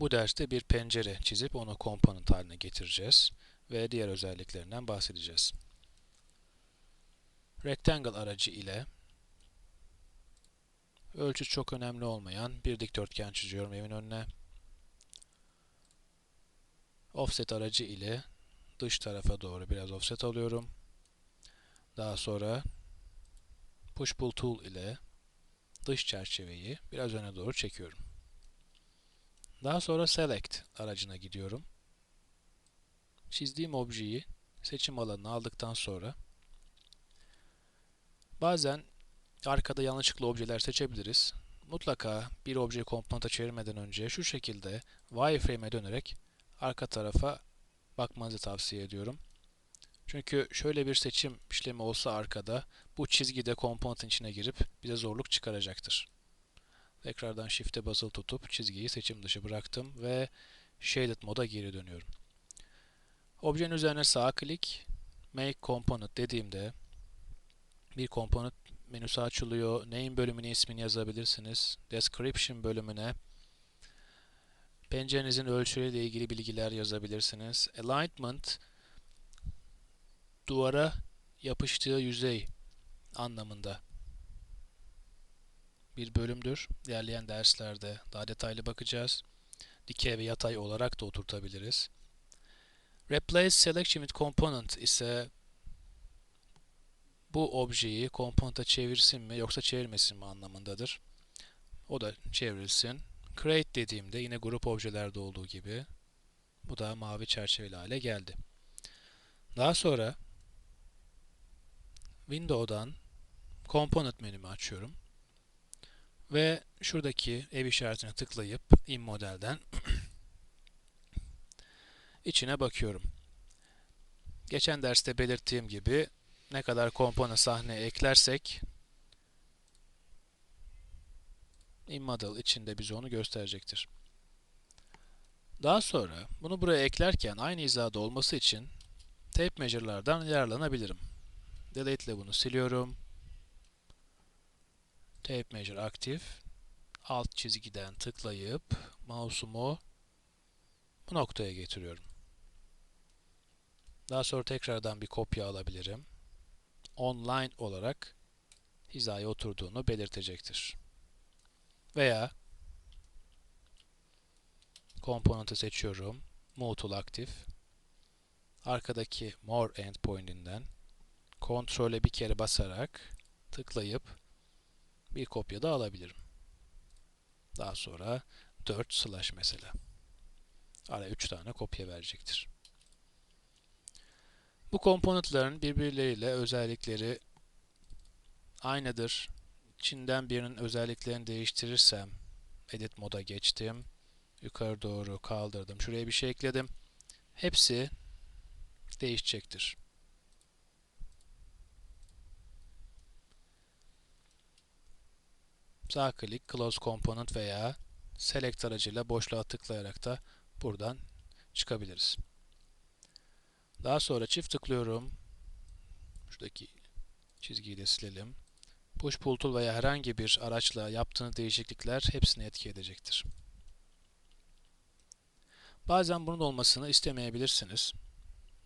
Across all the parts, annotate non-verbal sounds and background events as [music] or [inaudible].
Bu derste bir pencere çizip onu component haline getireceğiz ve diğer özelliklerinden bahsedeceğiz. Rectangle aracı ile ölçü çok önemli olmayan bir dikdörtgen çiziyorum evin önüne. Offset aracı ile dış tarafa doğru biraz offset alıyorum. Daha sonra push pull tool ile dış çerçeveyi biraz öne doğru çekiyorum. Daha sonra select aracına gidiyorum. Çizdiğim objeyi seçim alanına aldıktan sonra bazen arkada yanlışlıkla objeler seçebiliriz. Mutlaka bir objeyi komponenta çevirmeden önce şu şekilde wireframe'e dönerek arka tarafa bakmanızı tavsiye ediyorum. Çünkü şöyle bir seçim işlemi olsa arkada bu çizgi de komponentin içine girip bize zorluk çıkaracaktır. Tekrardan Shift'e basılı tutup çizgiyi seçim dışı bıraktım ve Shaded moda geri dönüyorum. Objenin üzerine sağ klik, Make Component dediğimde bir component menüsü açılıyor. Name bölümüne ismini yazabilirsiniz. Description bölümüne pencerenizin ölçüleriyle ilgili bilgiler yazabilirsiniz. Alignment duvara yapıştığı yüzey anlamında bir bölümdür. İlerleyen derslerde daha detaylı bakacağız. Dikey ve yatay olarak da oturtabiliriz. Replace selection with component ise bu objeyi komponenta çevirsin mi yoksa çevirmesin mi anlamındadır. O da çevrilsin. Create dediğimde yine grup objelerde olduğu gibi bu da mavi çerçeveli hale geldi. Daha sonra Window'dan Component menümü açıyorum. Ve şuradaki ev işaretine tıklayıp in modelden [clears throat] içine bakıyorum. Geçen derste belirttiğim gibi ne kadar kompona sahne eklersek InModel içinde bize onu gösterecektir. Daha sonra bunu buraya eklerken aynı hizada olması için tape measure'lardan yararlanabilirim. Delete ile bunu siliyorum. Tape measure aktif. Alt çizgiden tıklayıp mouse'umu bu noktaya getiriyorum. Daha sonra tekrardan bir kopya alabilirim. Online olarak hizaya oturduğunu belirtecektir. Veya komponenti seçiyorum. Tool aktif. Arkadaki More endpoint'inden kontrole bir kere basarak tıklayıp bir kopya da alabilirim. Daha sonra 4 slash mesela. Ara 3 tane kopya verecektir. Bu komponentlerin birbirleriyle özellikleri aynıdır. İçinden birinin özelliklerini değiştirirsem edit moda geçtim. Yukarı doğru kaldırdım. Şuraya bir şey ekledim. Hepsi değişecektir. Sağ klik Close Component veya Select aracıyla boşluğa tıklayarak da buradan çıkabiliriz. Daha sonra çift tıklıyorum. Şuradaki çizgiyi de silelim. Push pull tool veya herhangi bir araçla yaptığınız değişiklikler hepsini etki edecektir. Bazen bunun olmasını istemeyebilirsiniz.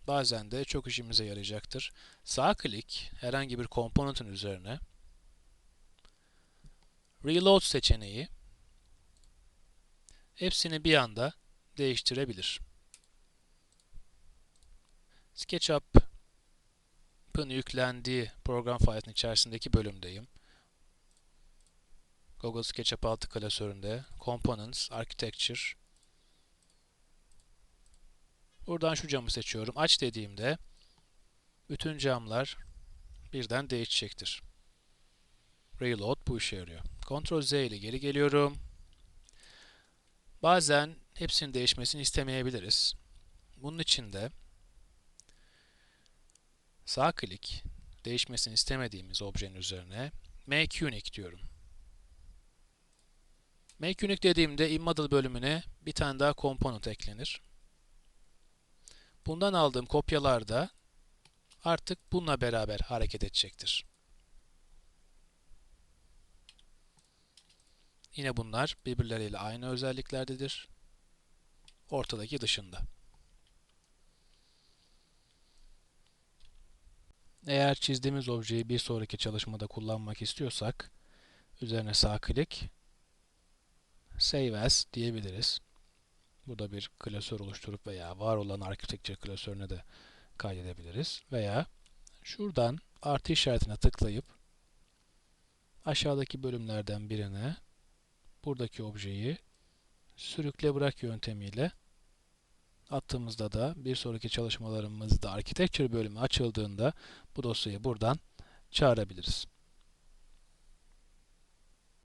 Bazen de çok işimize yarayacaktır. Sağ klik herhangi bir komponentin üzerine Reload seçeneği hepsini bir anda değiştirebilir. SketchUp'ın yüklendiği program failinin içerisindeki bölümdeyim. Google SketchUp 6 klasöründe Components, Architecture. Buradan şu camı seçiyorum. Aç dediğimde bütün camlar birden değişecektir. Reload bu işe yarıyor. Ctrl Z ile geri geliyorum. Bazen hepsinin değişmesini istemeyebiliriz. Bunun için de sağ klik değişmesini istemediğimiz objenin üzerine Make Unique diyorum. Make Unique dediğimde InModel bölümüne bir tane daha component eklenir. Bundan aldığım kopyalar da artık bununla beraber hareket edecektir. Yine bunlar birbirleriyle aynı özelliklerdedir. ortadaki dışında. Eğer çizdiğimiz objeyi bir sonraki çalışmada kullanmak istiyorsak üzerine sağ klik Save As diyebiliriz. Burada bir klasör oluşturup veya var olan Architecture klasörüne de kaydedebiliriz. Veya şuradan artı işaretine tıklayıp aşağıdaki bölümlerden birine buradaki objeyi sürükle bırak yöntemiyle attığımızda da bir sonraki çalışmalarımızda Architecture bölümü açıldığında bu dosyayı buradan çağırabiliriz.